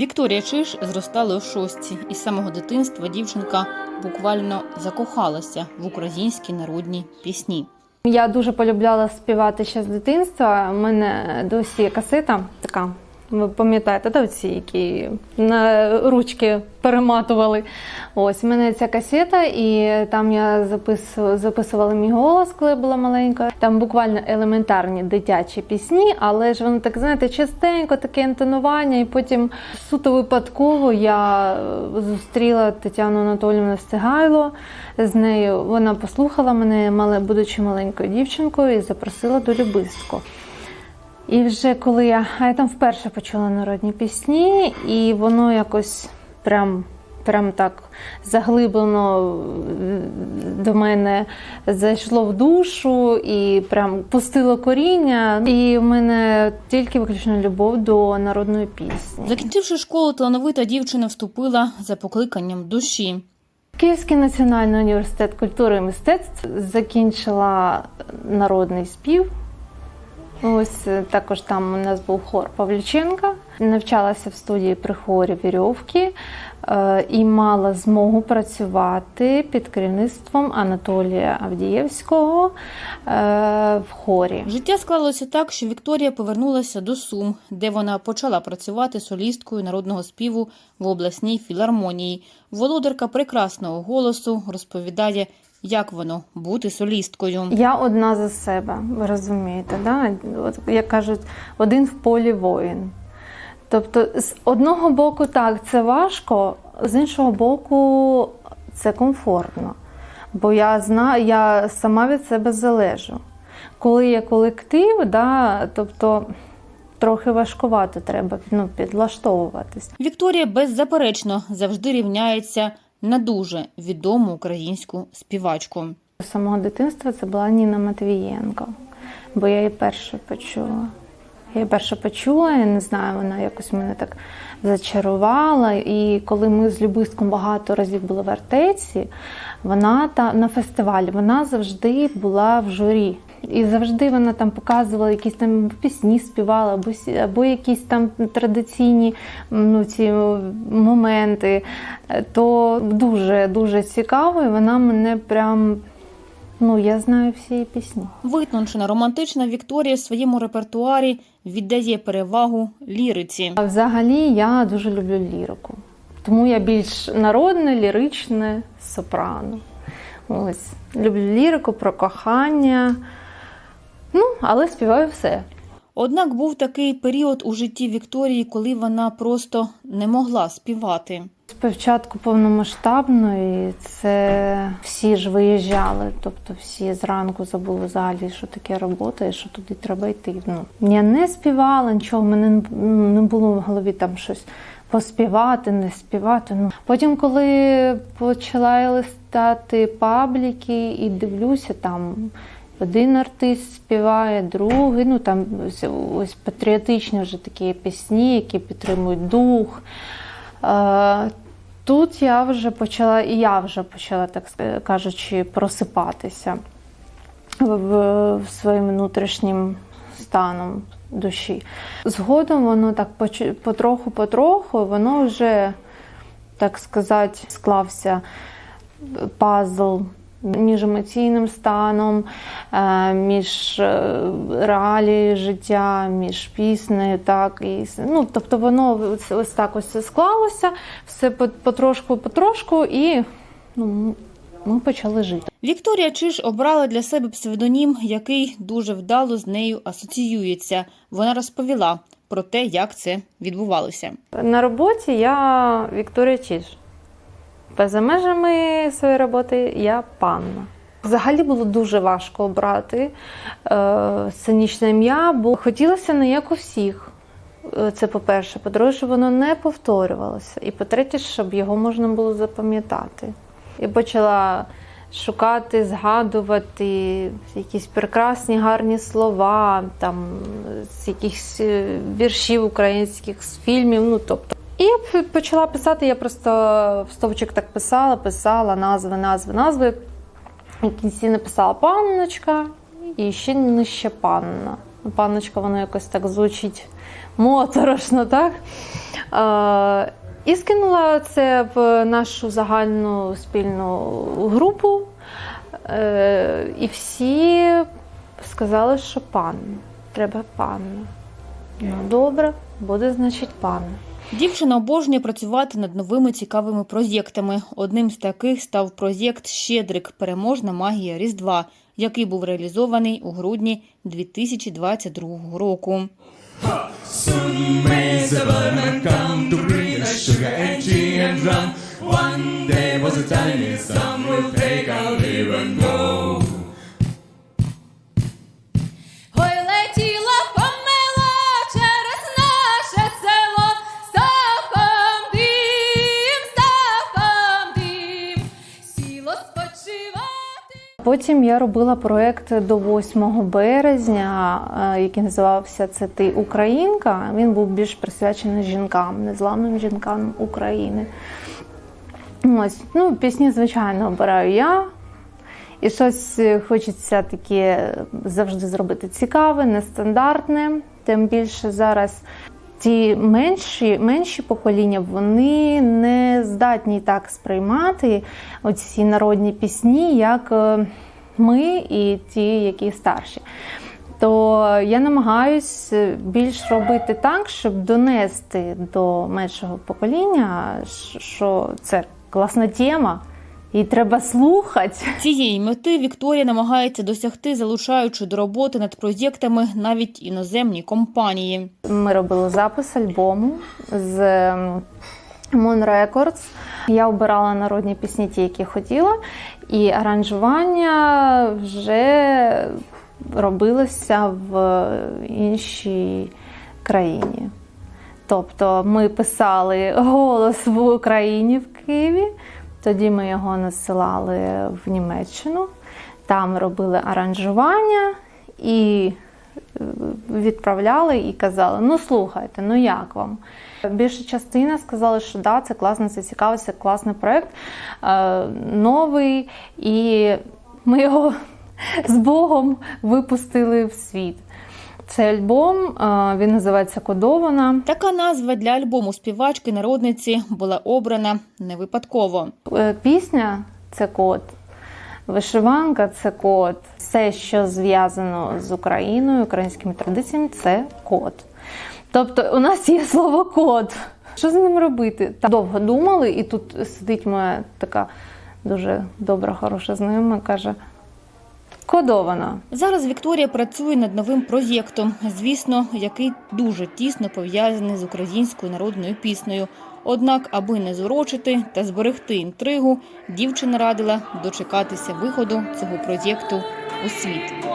Вікторія Чиш зростала у шостці, і з самого дитинства дівчинка буквально закохалася в українські народні пісні. Я дуже полюбляла співати ще з дитинства. У мене досі касита така. Ви пам'ятаєте, да, ці, які на ручки перематували. Ось у мене ця касета, і там я записувала, записувала мій голос, коли я була маленька. Там буквально елементарні дитячі пісні, але ж воно так, знаєте, частенько таке інтонування. І потім суто випадково я е, зустріла Тетяну Анатоліївну Стигайло. З нею вона послухала мене, будучи маленькою дівчинкою, і запросила до Любистку. І вже коли я, а я там вперше почула народні пісні, і воно якось прям, прям так заглиблено е, до мене зайшло в душу і прям пустило коріння. І в мене тільки виключно любов до народної пісні. Закінчивши школу, талановита дівчина вступила за покликанням душі. Київський національний університет культури і мистецтв закінчила народний спів. Ось е, також там у нас був хор Павлюченка. Навчалася в студії при хорі Вірьовки е, і мала змогу працювати під керівництвом Анатолія Авдієвського е, в хорі. Життя склалося так, що Вікторія повернулася до Сум, де вона почала працювати солісткою народного співу в обласній філармонії. Володарка прекрасного голосу розповідає, як воно бути солісткою. Я одна за себе, ви розумієте, да? От, як кажуть, один в полі воїн. Тобто, з одного боку, так, це важко, з іншого боку, це комфортно. Бо я знаю, я сама від себе залежу. Коли є колектив, да, тобто трохи важкувато треба ну, підлаштовуватись. Вікторія беззаперечно завжди рівняється на дуже відому українську співачку. З самого дитинства це була Ніна Матвієнко, бо я її перше почула. Я її перше почула, я не знаю, вона якось мене так зачарувала. І коли ми з Любиском багато разів були в артеці, вона та на фестивалі вона завжди була в журі. І завжди вона там показувала якісь там пісні, співала, або, або якісь там традиційні ну, ці моменти. То дуже дуже цікаво, і вона мене прям. Ну, я знаю всі її пісні. Витончена романтична Вікторія в своєму репертуарі віддає перевагу ліриці. А взагалі я дуже люблю лірику. Тому я більш народне, ліричне сопрано. Ось. Люблю лірику про кохання. Ну, але співаю все. Однак був такий період у житті Вікторії, коли вона просто не могла співати. Спочатку повномасштабної це всі ж виїжджали, тобто всі зранку забули взагалі, що таке робота і що туди треба йти. Ну, я не співала нічого, в мене не було в голові там щось поспівати, не співати. Ну. Потім, коли почала листати пабліки і дивлюся, там один артист співає, другий, ну там ось, патріотичні вже такі пісні, які підтримують дух. Е, Тут я вже почала, і я вже почала, так кажучи, просипатися в своїм внутрішнім станом душі. Згодом воно так потроху-потроху, воно вже, так сказати, склався пазл між емоційним станом, е, між е, реалією життя, між піснею, так і ну, тобто воно ось- ось так ось склалося, все потрошку-потрошку, і ну, ми почали жити. Вікторія Чиж обрала для себе псевдонім, який дуже вдало з нею асоціюється. Вона розповіла про те, як це відбувалося. На роботі я Вікторія Чиж. Поза межами своєї роботи я панна. Взагалі було дуже важко обрати е, сценічне ім'я, бо хотілося не як у всіх. Е, Це по-перше. По-друге, щоб воно не повторювалося. І по-третє, щоб його можна було запам'ятати. Я почала шукати, згадувати якісь прекрасні гарні слова, там з якихось е, віршів українських, з фільмів. Ну тобто. І почала писати. Я просто в стовпчик так писала, писала назви, назви, назви. В кінці написала панночка і ще нижче панна. Панночка, воно якось так звучить моторошно, так? Е, і скинула це в нашу загальну спільну групу. Е, і всі сказали, що пан. Треба панна. Ну, добре, буде, значить, панна. Дівчина обожнює працювати над новими цікавими проєктами. Одним з таких став проєкт Щедрик Переможна магія Різдва, який був реалізований у грудні 2022 року. One day was. Потім я робила проект до 8 березня, е, який називався Це ти Українка. Він був більш присвячений жінкам, незламним жінкам України. Ось, ну, пісні, звичайно, обираю я. І щось е, хочеться таке завжди зробити цікаве, нестандартне. Тим більше зараз ті менші, менші покоління вони не здатні так сприймати оці народні пісні, як е, ми і ті, які старші. То я намагаюсь більш робити так, щоб донести до меншого покоління, що це класна тема, і треба слухати. Цієї мети Вікторія намагається досягти, залучаючи до роботи над проєктами навіть іноземні компанії. Ми робили запис альбому з ем, Moon Records. Я обирала народні пісні, ті, які хотіла, і аранжування вже робилося в іншій країні. Тобто ми писали голос в Україні в Києві, тоді ми його насилали в Німеччину, там робили аранжування і е, відправляли і казали: ну слухайте, ну як вам? Більша частина сказала, що да, це класно, це цікаво, це класний проект, е, новий, і ми його з Богом випустили в світ. Цей альбом він називається Кодована. Така назва для альбому співачки народниці була обрана не випадково. Е, Пісня це код, вишиванка це код. Все, що зв'язано з Україною, українськими традиціями, це код. Тобто у нас є слово код. Що з ним робити? Так довго думали, і тут сидить моя така дуже добра, хороша знайома, каже: кодована. Зараз Вікторія працює над новим проєктом, звісно, який дуже тісно пов'язаний з українською народною піснею. Однак, аби не зурочити та зберегти інтригу, дівчина радила дочекатися виходу цього проєкту у світ.